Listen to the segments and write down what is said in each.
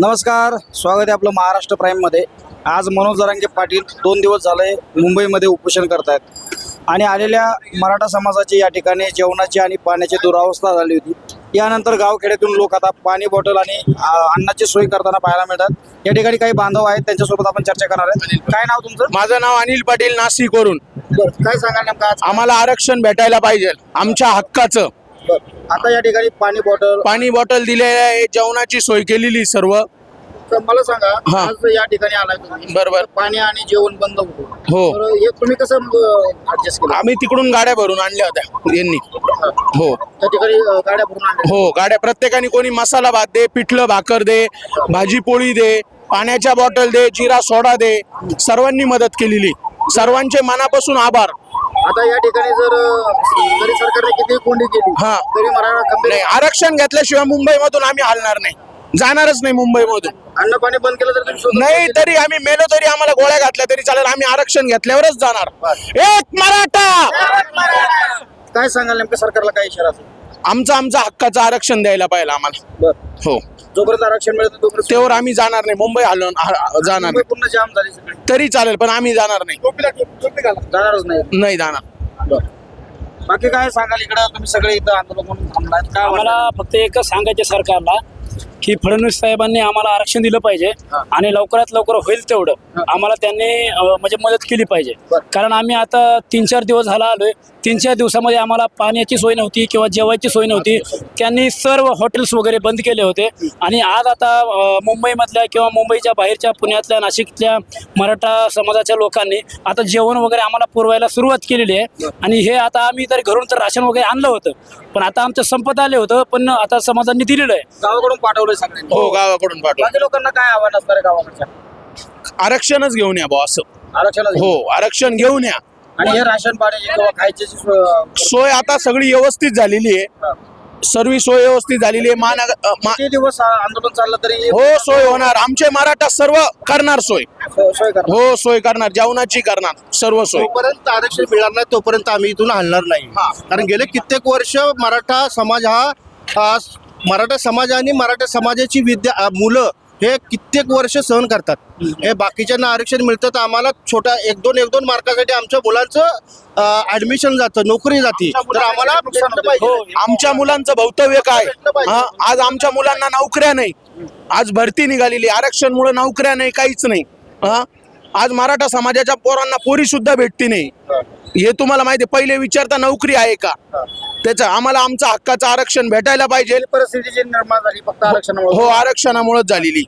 नमस्कार स्वागत आहे आपलं महाराष्ट्र प्राईममध्ये आज मनोज जरांगे पाटील दोन दिवस झाले मुंबईमध्ये उपोषण करतायत. आणि आलेल्या मराठा समाजाची या ठिकाणी जेवणाची आणि पाण्याची दुरावस्था झाली होती. यानंतर गावखेड्यातून लोक आता पाणी बॉटल आणि अन्नाची सोय करताना पाहायला मिळतात. या ठिकाणी काही बांधव आहेत त्यांच्यासोबत आपण चर्चा करणार आहेत काय नाव तुमचं? माझं नाव अनिल पाटील नाशिकवरून काय सांगाल नेमकं आम्हाला आरक्षण भेटायला पाहिजे. आमच्या हक्काचं. आता या ठिकाणी पाणी बॉटल पाणी बॉटल दिलेलं आहे जेवणाची सोय केलेली सर्व. तर मला सांगा हा. आज या ठिकाणी आलाय तुम्ही. बरोबर. पाणी आणि जेवण बंद होतं. हो. तर हे तुम्ही कसं ऍडजस्ट केलं? आम्ही तिकडून गाड्या भरून आणल्या होत्या यांनी. हो. त्या ठिकाणी अं, गाड्या भरून आणल्या हो गाड्या प्रत्येकाने कोणी मसाला भात दे पिठलं भाकर दे भाजी पोळी दे पाण्याच्या बॉटल दे जिरा सोडा दे सर्वांनी मदत केलेली. सर्वांचे मनापासून आभार. आता या ठिकाणी जर जरी सरकारने किती कोंडी केली हा. तरी मराठा नाही आरक्षण घेतल्याशिवाय मुंबईमधून आम्ही हलणार नाही. जाणारच नाही मुंबईमधून. अन्न पाणी बंद केलं तर तुम्ही शोधून नाही. तरी आम्ही मेलो तरी आम्हाला गोळ्या घातल्या तरी चालेल आम्ही आरक्षण घेतल्यावरच जाणार. एक मराठा! काय सांगाल नेमकं सरकारला काय इशारा असेल? आमचं आमचं हक्काचं आरक्षण द्यायला पाहिजे आम्हाला. बरं. हो. जोपर्यंत आरक्षण मिळत नाही, तोपर्यंत तेव्हा आम्ही जाणार नाही. मुंबई हलवून ह- जाणार मुंबई नाही. पूर्ण जाम झाली सगळी. तरी चालेल पण आम्ही जाणार नाही. जाणारच नाही. नाही जाणार. बाकी काय सांगाल इकडं? तुम्ही सगळे इथं आंदोलन म्हणून आम्हाला वाटतं? फक्त एकच सांगायचे सरकारला की फडणवीस साहेबांनी आम्हाला आरक्षण दिलं पाहिजे. आणि लवकरात लवकर होईल तेवढं. आम्हाला त्यांनी अं, म्हणजे मदत केली पाहिजे. कारण आम्ही आता तीन चार दिवस झाला आलोय. तीन चार दिवसामध्ये आम्हाला पाण्याची सोय नव्हती किंवा जेवायची सोय नव्हती. त्यांनी सर्व हॉटेल्स वगैरे बंद केले होते. आणि आज आता अं, मुंबईमधल्या किंवा मुंबईच्या बाहेरच्या पुण्यातल्या नाशिकच्या मराठा समाजाच्या लोकांनी आता जेवण वगैरे आम्हाला पुरवायला सुरुवात केलेली आहे. आणि हे आता आम्ही तर घरून तर राशन वगैरे आणलं होतं. पण आता आमचं संपत आले होतं पण आता समाजांनी दिलेलं आहे. गावाकडून पाठवलंय सगळ्यांनी हो गावाकडून पाठवा बाकी लोकांना काय आव्हान असणार आहे गावाकडच्या? आरक्षणच घेऊन या बॉ असं. आरक्षण हो आरक्षण घेऊन या. आणि हे राशन पाण्याची किंवा खायची जी सोय- सोय आता सगळी व्यवस्थित झालेली आहे. सर्व सोय व्यवस्थित झालेली आहे. महानगर अ, मा- किती दिवस आ- आंदोलन चाललं तरी हो सोय होणार. आमचे मराठा सर्व करणार सोय. सोय सोय करा हो सोय करणार. जेवणाची करणार. सर्व सोय. जोपर्यंत आरक्षण मिळणार नाही तोपर्यंत आम्ही इथून हलणार नाही. कारण गेले कित्येक वर्ष मराठा समाज हा हा मराठा समाज आणि मराठा समाजाची विद्या मुलं हे कित्येक वर्ष सहन करतात. हे बाकीच्यांना आरक्षण मिळतं तर आम्हाला छोट्या एक दोन एक दोन मार्कासाठी आमच्या मुलांचं ऍडमिशन जातं नोकरी जाते. तर आम्हाला भेटलं पाहिजे. आमच्या मुलांचं भवितव्य काय? हा आज आमच्या मुलांना नोकऱ्या नाही. आज भरती निघालेली. आरक्षण मुळे नोकऱ्या नाही काहीच नाही. हा? आज मराठा समाजाच्या पोरांना पोरी सुद्धा भेटती नाही. हे तुम्हाला माहिती पहिले विचारता नोकरी आहे का? त्याचं आम्हाला आमचं हक्काचं आरक्षण भेटायला पाहिजे. परिस्थिती जी निर्माण झाली फक्त आरक्षणामुळे. हो आरक्षणामुळेच झालेली.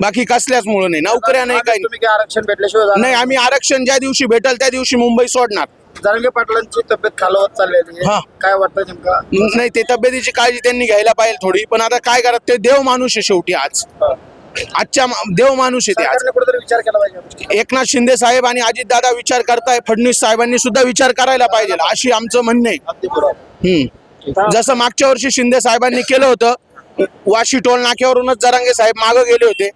बाकी कसल्याच मुळे नाही. नोकऱ्या नाही काही आरक्षण भेटल्याशिवाय नाही आम्ही आरक्षण ज्या दिवशी भेटल त्या दिवशी मुंबई सोडणार. जरांगे पाटलांची तब्येत खालवत चाललेली हा. काय वाटतं नेमका? नाही ते तब्येतीची काळजी त्यांनी घ्यायला पाहिजे थोडी. पण आता काय करत ते देव माणूस आहे शेवटी आज. आजच्या देव माणूस आहे ते आज. सरकारने कुठेतरी विचार केला पाहिजे या गोष्टी. एकनाथ शिंदे साहेब आणि अजितदादा विचार करताय फडणवीस साहेबांनी सुद्धा विचार करायला पाहिजे अशी आमचं म्हणणं आहे. जसं मागच्या वर्षी शिंदे साहेबांनी केलं होतं वाशी टोल नाक्यावरूनच जरांगे साहेब मागं गेले होते.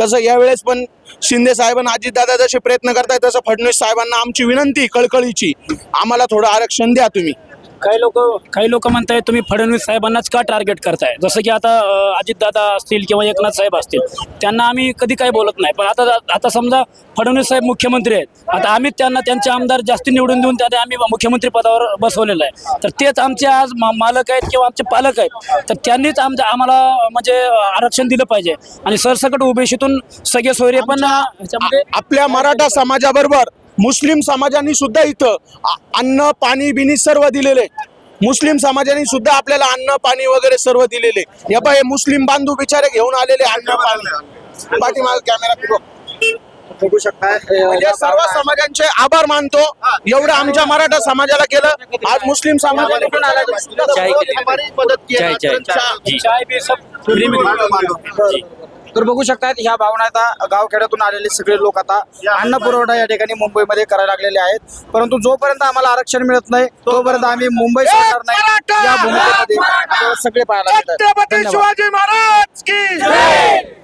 तसं यावेळेस पण शिंदे साहेब आणि अजितदादा जसे प्रयत्न करताय तसं फडणवीस साहेबांना आमची विनंती कळकळीची. आम्हाला थोडं आरक्षण द्या तुम्ही. काही लोक काही लोक म्हणताय तुम्ही फडणवीस साहेबांनाच का टार्गेट करताय? जसं की आता अजितदादा असतील किंवा एकनाथ साहेब असतील त्यांना आम्ही कधी काही बोलत नाही. पण आता आता समजा फडणवीस साहेब मुख्यमंत्री आहेत आता आम्ही त्यांना त्यांचे आमदार जास्ती निवडून देऊन त्यांना आम्ही मुख्यमंत्री पदावर बसवलेलं आहे. तर तेच आमचे आज मालक आहेत किंवा आमचे पालक आहेत तर त्यांनीच आमच्या आम्हाला म्हणजे आरक्षण दिलं पाहिजे. आणि सरसकट उभेशीतून सगळे सोयरे पण आपल्या मराठा समाजाबरोबर मुस्लिम समाजाने सुद्धा इथं अन्न पाणी बिनी सर्व दिलेले मुस्लिम समाजाने सुद्धा आपल्याला अन्न पाणी वगैरे सर्व दिलेले या पहा हे मुस्लिम बांधव बिचारे घेऊन आलेले अन्न पाणी पाठीमागे कॅमेरा फिरव. बघू शकता हे म्हणजे सर्व समाजांचे आभार मानतो एवढं आमच्या मराठा समाजाला केलं आज मुस्लिम समाजाने पण आला मदत की तर बघू शकतात ह्या भावना आता गावखेड्यातून आलेले सगळे लोक आता अन्न पुरवठा या ठिकाणी मुंबईमध्ये करायला लागलेले आहेत. परंतु जोपर्यंत आम्हाला आरक्षण मिळत नाही तोपर्यंत आम्ही मुंबई सोडणार नाही. या भूमिकेमध्ये सगळे पाहायला मिळतात. शिवाजी महाराज की